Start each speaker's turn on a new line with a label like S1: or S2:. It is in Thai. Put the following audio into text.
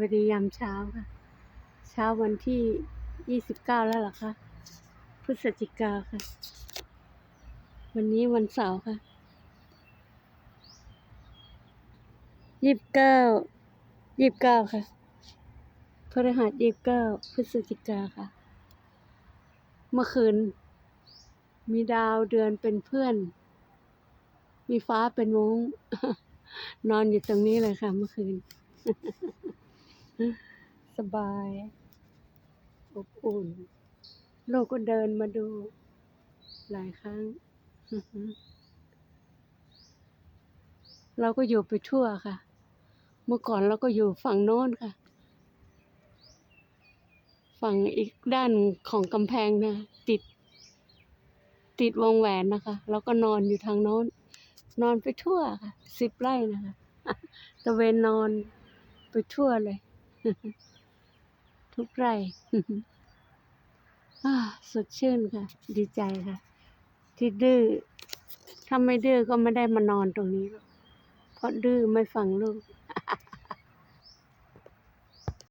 S1: วัสดียามเช้าค่ะ เช้าวันที่ยี่สิบเก้าแล้วหรอคะพฤศจิกาค่ะ วันนี้วันเสาร์ค่ะยี่สิบเก้ายี่สิบเก้าค่ะพฤหัสยี่สิบเก้าพฤศจิกาค่ะ เมื่อคืน มีดาวเดือนเป็นเพื่อน มีฟ้าเป็นม้งนอนอยู่ตรงนี้เลยค่ะเมื่อคืน สบายอบอุ่น ลูกก็เดินมาดู หลายครั้ง เราก็อยู่ไปทั่วค่ะ เมื่อก่อนเราก็อยู่ฝั่งโน้นค่ะ ฝั่งอีกด้านของกำแพงนะติด ติดวงแหวนนะคะแล้วก็นอนอยู่ทางโน้น นอนไปทั่วค่ะสิบไร่นะคะตะเวนนอนไปทั่วเลย ทุกไร่อ่าสดชื่นค่ะ ดีใจค่ะ ที่ดื้อถ้าไม่ดื้อก็ไม่ได้มานอนตรงนี้เพราะดื้อไม่ฟังลูก